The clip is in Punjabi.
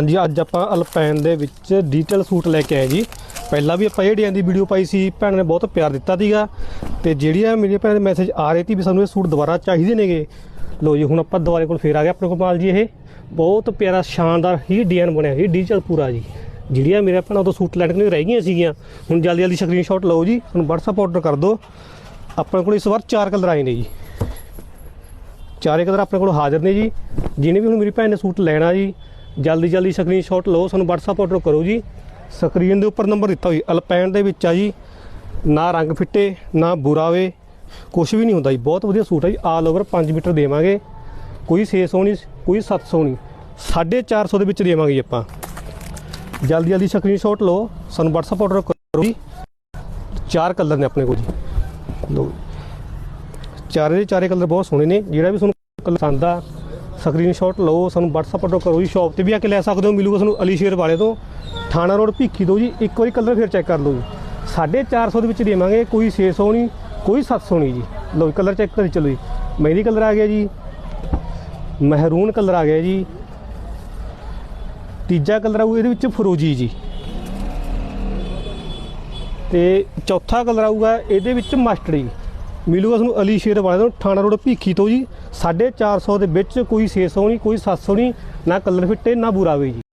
ਹਾਂਜੀ, ਅੱਜ ਆਪਾਂ ਅਲਪੈਨ ਦੇ ਵਿੱਚ ਡਿਟੇਲ ਸੂਟ ਲੈ ਕੇ ਆਏ ਜੀ। ਪਹਿਲਾਂ ਵੀ ਆਪਾਂ ਇਹ ਡਿਜ਼ਾਈਨ ਦੀ ਵੀਡੀਓ ਪਾਈ ਸੀ, ਭੈਣ ਨੇ ਬਹੁਤ ਪਿਆਰ ਦਿੱਤਾ ਸੀਗਾ। ਤੇ ਜਿਹੜੀਆਂ ਮੇਰੀਆਂ ਭੈਣਾਂ ਦੇ ਮੈਸੇਜ ਆ ਰਹੇ ਸੀ ਵੀ ਸਾਨੂੰ ਇਹ ਸੂਟ ਦੁਬਾਰਾ ਚਾਹੀਦੇ ਨੇਗੇ। ਲੋ ਜੀ, ਹੁਣ ਆਪਾਂ ਦੁਬਾਰੇ ਕੋਲ ਫੇਰ ਆ ਗਏ ਆਪਣੇ ਕੋਲ ਮਾਲ ਜੀ, ਇਹ ਬਹੁਤ ਪਿਆਰਾ, ਸ਼ਾਨਦਾਰ, ਹੀ ਡਿਜ਼ਾਈਨ ਬਣਿਆ ਜੀ ਡਿਜੀਟਲ ਪੂਰਾ ਜੀ। ਜਿਹੜੀਆਂ ਮੇਰੇ ਭੈਣਾਂ ਤੋਂ ਸੂਟ ਲੈਣ ਕੇ ਰਹਿ ਗਈਆਂ ਸੀਗੀਆਂ, ਹੁਣ ਜਲਦੀ ਜਲਦੀ ਸਕਰੀਨਸ਼ਾਟ ਲਓ ਜੀ, ਹੁਣ WhatsApp ਆਰਡਰ ਕਰ ਦਿਓ। ਆਪਣੇ ਕੋਲ ਇਸ ਵਾਰ ਚਾਰ ਕਲਰ ਆਏ ਨੇ ਜੀ। ਚਾਰੇ ਕਲਰ ਆਪਣੇ ਕੋਲ ਹਾਜ਼ਰ ਨੇ ਜੀ। ਜਿਹਨੇ ਵੀ ਹੁਣ ਮੇਰੀ ਭੈਣ ਨੇ ਸੂਟ ਲੈਣਾ ਜੀ ਜਲਦੀ ਜਲਦੀ ਸਕਰੀਨਸ਼ਾਟ ਲਓ, ਸਾਨੂੰ WhatsApp ਆਰਡਰ ਕਰੋ ਜੀ। ਸਕਰੀਨ ਦੇ ਉੱਪਰ ਨੰਬਰ ਦਿੱਤਾ ਹੋਈ ਅਲਪੈਨ ਦੇ ਵਿੱਚ ਆ ਜੀ। ਨਾ ਰੰਗ ਫਿੱਟੇ, ਨਾ ਬੁਰਾ ਵੇ ਕੁਝ ਵੀ ਨਹੀਂ ਹੁੰਦਾ ਜੀ। ਬਹੁਤ ਵਧੀਆ ਸੂਟ ਹੈ ਜੀ ਆਲ ਓਵਰ 5 ਮੀਟਰ ਦੇਵਾਂਗੇ। ਕੋਈ 600 ਨਹੀਂ, ਕੋਈ 700 ਨਹੀਂ 450 ਦੇ ਵਿੱਚ ਦੇਵਾਂਗੇ ਜੀ ਆਪਾਂ। ਜਲਦੀ ਜਲਦੀ ਸਕਰੀਨਸ਼ਾਟ ਲਓ, ਸਾਨੂੰ WhatsApp ਆਰਡਰ ਕਰੋ ਜੀ। ਚਾਰ ਕਲਰ ਨੇ ਆਪਣੇ ਕੋਲ ਜੀ। ਲੋ ਚਾਰੇ ਦੇ ਚਾਰੇ ਕਲਰ ਬਹੁਤ ਸੋਹਣੇ ਨੇ, ਜਿਹੜਾ ਵੀ ਤੁਹਾਨੂੰ ਕਲਰ ਪਸੰਦ ਆ ਸਕਰੀਨਸ਼ਾਟ ਲਓ, ਸਾਨੂੰ WhatsApp ਆਰਡਰ ਕਰੋ ਜੀ ਸ਼ਾਪ ਤੇ ਵੀ ਆ ਕੇ ਲੈ ਸਕਦੇ ਹੋ, ਮਿਲੂਗਾ ਤੁਹਾਨੂੰ ਅਲੀ ਸ਼ੇਰ ਵਾਲੇ ਤੋਂ। ਥਾਣਾ ਰੋਡ ਭੀਖੀ ਤੋਂ ਜੀ, ਇੱਕ ਵਾਰੀ ਕਲਰ ਫਿਰ ਚੈੱਕ ਕਰ ਲਓ ਜੀ। 450 ਦੇ ਵਿੱਚ ਦੇਵਾਂਗੇ, ਕੋਈ 600 ਨਹੀਂ, ਕੋਈ 700 ਨਹੀਂ ਜੀ। ਲਓ ਕਲਰ ਚੈੱਕ ਕਰੀ, ਚਲੋ ਜੀ। ਮਹਿੰਦੀ ਕਲਰ ਆ ਗਿਆ ਜੀ, ਮਹਿਰੂਨ ਕਲਰ ਆ ਗਿਆ ਜੀ। ਤੀਜਾ ਕਲਰ ਆਊ ਇਹਦੇ ਵਿੱਚ ਫਰੋਜੀ ਜੀ। ਤੇ ਚੌਥਾ ਕਲਰ ਆਊਗਾ ਇਹਦੇ ਵਿੱਚ ਮਸਟਰਡ ਜੀ। ਮਿਲੂਗਾ ਤੁਹਾਨੂੰ ਅਲੀ ਸ਼ੇਰ ਵਾਲੇ ਤੋਂ ਥਾਣਾ ਰੋਡ ਭੀਖੀ ਤੋਂ ਜੀ। 450 ਦੇ ਵਿੱਚ ਕੋਈ 600 ਨਹੀਂ, ਕੋਈ 700 ਨਹੀਂ, ਨਾ ਕਲਰ ਫਿੱਟੇ, ਨਾ ਬੁਰਾ ਵੇ ਜੀ